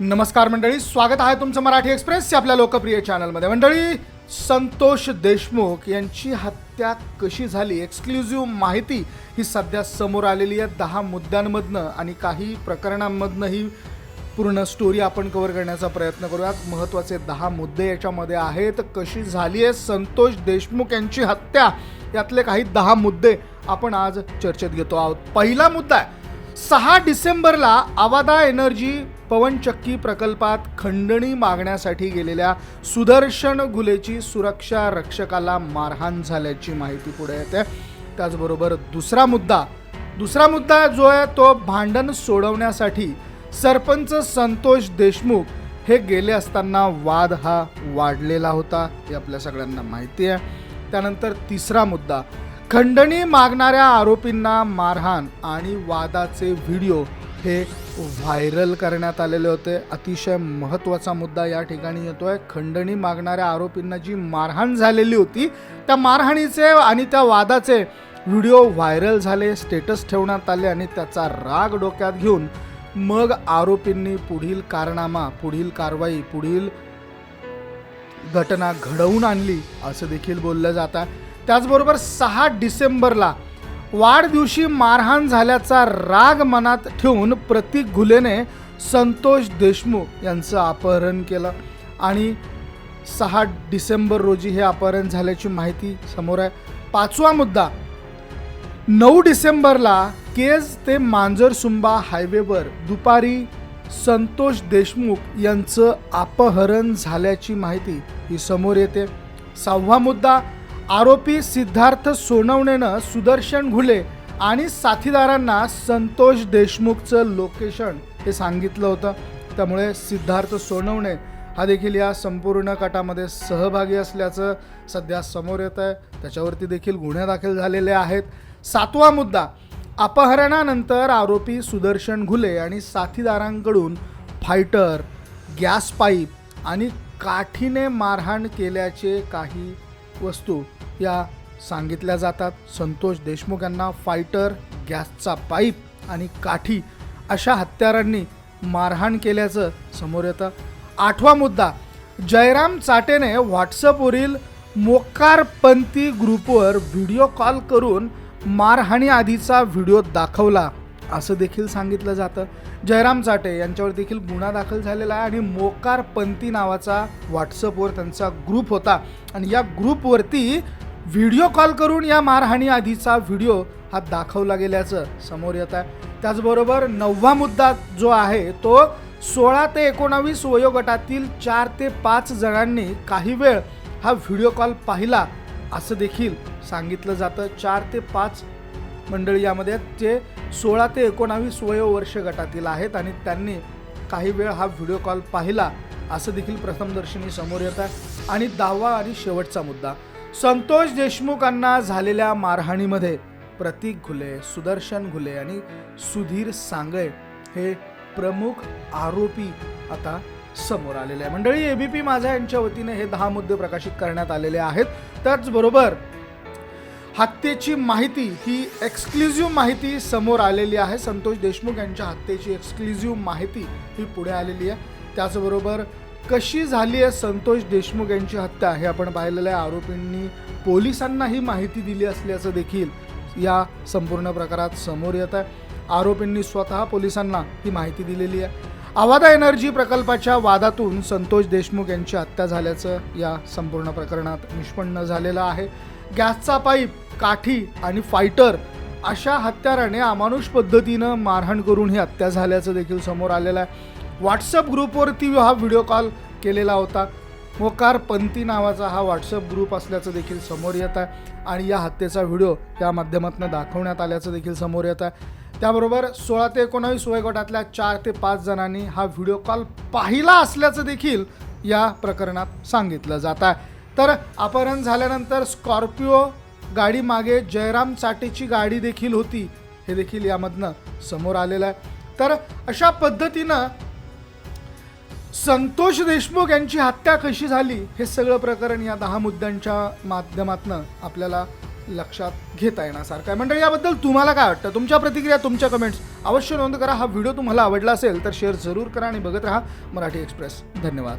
नमस्कार मंडळी स्वागत आहे तुमचं मराठी एक्सप्रेस आपल्या लोकप्रिय चॅनलमध्ये. मंडळी संतोष देशमुख यांची हत्या कशी झाली? एक्सक्लुझिव्ह माहिती ही सध्या समोर आलेली आहे. दहा मुद्द्यांमधनं आणि काही प्रकरणांमधनं ही पूर्ण स्टोरी आपण कव्हर करण्याचा प्रयत्न करूयात. महत्त्वाचे दहा मुद्दे याच्यामध्ये आहेत. कशी झाली आहे? संतोष देशमुख यांची हत्या यातले काही दहा मुद्दे आपण आज चर्चेत घेतो आहोत. पहिला मुद्दा आहे सहा डिसेंबरला आवादा एनर्जी पवनचक्की प्रकल्पात खंडणी मागण्यासाठी गेलेल्या सुदर्शन घुलेची सुरक्षा रक्षकाला मारहाण झाल्याची माहिती पुढे येते. त्याचबरोबर दुसरा मुद्दा दुसरा मुद्दा जो आहे तो भांडण सोडवण्यासाठी सरपंच संतोष देशमुख हे गेले असताना वाद हा वाढलेला होता हे आपल्या सगळ्यांना माहिती आहे. त्यानंतर तिसरा मुद्दा खंडणी मागणाऱ्या आरोपींना मारहाण आणि वादाचे व्हिडिओ हे व्हायरल करण्यात आलेले होते. अतिशय महत्त्वाचा मुद्दा या ठिकाणी येतो आहे खंडणी मागणाऱ्या आरोपींना जी मारहाण झालेली होती त्या मारहाणीचे आणि त्या वादाचे व्हिडिओ व्हायरल झाले स्टेटस ठेवण्यात आले आणि त्याचा राग डोक्यात घेऊन मग आरोपींनी पुढील कारनामा पुढील कारवाई पुढील घटना घडवून आणली असं देखील बोललं जात. आहे त्याचबरोबर सहा डिसेंबरला वाढदिवशी मारहाण झाल्याचा राग मनात ठेवून प्रतीक घुलेने संतोष देशमुख यांचं अपहरण केलं. आणि सहा डिसेंबर रोजी हे अपहरण झाल्याची माहिती समोर आहे. पाचवा मुद्दा. नऊ डिसेंबरला केज ते मांजरसुंबा हायवेवर दुपारी संतोष देशमुख यांचं अपहरण झाल्याची माहिती ही समोर येते. सहावा मुद्दा. आरोपी सिद्धार्थ सोनवणेनं सुदर्शन घुले आणि साथीदारांना संतोष देशमुखचं लोकेशन हे सांगितलं होतं. त्यामुळे सिद्धार्थ सोनवणे हा देखील या संपूर्ण कटामध्ये सहभागी असल्याचं सध्या समोर येत आहे. त्याच्यावरती देखील गुन्हे दाखल झालेले आहेत. सातवा मुद्दा अपहरणानंतर आरोपी सुदर्शन घुले आणि साथीदारांकडून फायटर गॅस पाईप आणि काठीने मारहाण केल्याचे काही वस्तू या सांगितल्या जातात. संतोष देशमुख यांना फायटर गॅसचा पाईप आणि काठी अशा हत्यारांनी मारहाण केल्याचं समोर येतं. आठवा मुद्दा जयराम चाटेने व्हॉट्सअपवरील मोकारपंथी ग्रुपवर व्हिडिओ कॉल करून मारहाणी आधीचा व्हिडिओ दाखवला. असं देखील सांगितलं जातं. जयराम चाटे यांच्यावर देखील गुन्हा दाखल झालेला आहे आणि मोकारपंथी नावाचा व्हॉट्सअपवर त्यांचा ग्रुप होता. आणि या ग्रुपवरती व्हिडिओ कॉल करून या मारहाणी आधीचा व्हिडिओ हा दाखवला गेल्याचं समोर येत आहे. त्याचबरोबर नववा मुद्दा जो आहे तो सोळा ते एकोणावीस वयोगटातील चार ते पाच जणांनी काही वेळ हा व्हिडिओ कॉल पाहिला असं देखील सांगितलं जातं. चार ते पाच मंडळी यामध्ये जे सोळा ते एकोणावीस वयोवर्ष गटातील आहेत आणि त्यांनी काही वेळ हा व्हिडिओ कॉल पाहिला असं देखील प्रथमदर्शनी समोर येत आहे. आणि दहावा आणि शेवटचा मुद्दा संतोष देशमुखांना झालेल्या मारहाणीमध्ये प्रतीक घुले सुदर्शन घुले आणि सुधीर सांगळे हे प्रमुख आरोपी आता समोर आलेले आहे मंडळी एबीपी माझा यांच्या वतीने हे दहा मुद्दे प्रकाशित करण्यात आलेले आहेत. त्याचबरोबर हत्येची माहिती ही एक्सक्लुझिव्ह माहिती समोर आलेली आहे. संतोष देशमुख यांच्या हत्येची एक्सक्लुझिव्ह माहिती ही पुढे आलेली आहे. त्याचबरोबर कशी झाली आहे संतोष देशमुख यांची हत्या हे आपण पाहिलेलं आहे. आरोपींनी पोलिसांना ही माहिती दिली असल्याचं देखील या संपूर्ण प्रकारात समोर येत आहे. आरोपींनी स्वतः पोलिसांना ही माहिती दिलेली आहे. आवादा एनर्जी प्रकल्पाच्या वादातून संतोष देशमुख यांची हत्या झाल्याचं या संपूर्ण प्रकरणात निष्पन्न झालेलं आहे. गॅसचा पाईप काठी आणि फायटर अशा हत्याराने अमानुष पद्धतीनं मारहाण करून ही हत्या झाल्याचं देखील समोर आलेलं आहे. व्हॉट्सअप ग्रुपवरती हा व्हिडिओ कॉल केलेला होता. मोकार पंथी नावाचा हा व्हॉट्सअप ग्रुप असल्याचं देखील समोर येत आहे आणि या हत्येचा व्हिडिओ या माध्यमातून दाखवण्यात आल्याचं देखील समोर येत आहे. त्याबरोबर सोळा ते एकोणावीस वयोगटातल्या चार ते पाच जणांनी हा व्हिडिओ कॉल पाहिला असल्याचं देखील या प्रकरणात सांगितलं जात आहे. तर अपहरण झाल्यानंतर स्कॉर्पिओ गाडी मागे जयराम चाटेची गाडी देखील होती. हे देखील यामधनं समोर आलेलं आहे. तर अशा पद्धतीनं संतोष देशमुख यांची हत्या कशी झाली हे सगळं प्रकरण या दहा मुद्द्यांच्या माध्यमातनं आपल्याला लक्षात घेता येण्यासारखं आहे. मंडळी याबद्दल तुम्हाला काय वाटतं? तुमच्या प्रतिक्रिया तुमच्या कमेंट्स अवश्य नोंद करा. हा व्हिडिओ तुम्हाला आवडला असेल तर शेअर जरूर करा आणि बघत राहा मराठी एक्सप्रेस धन्यवाद.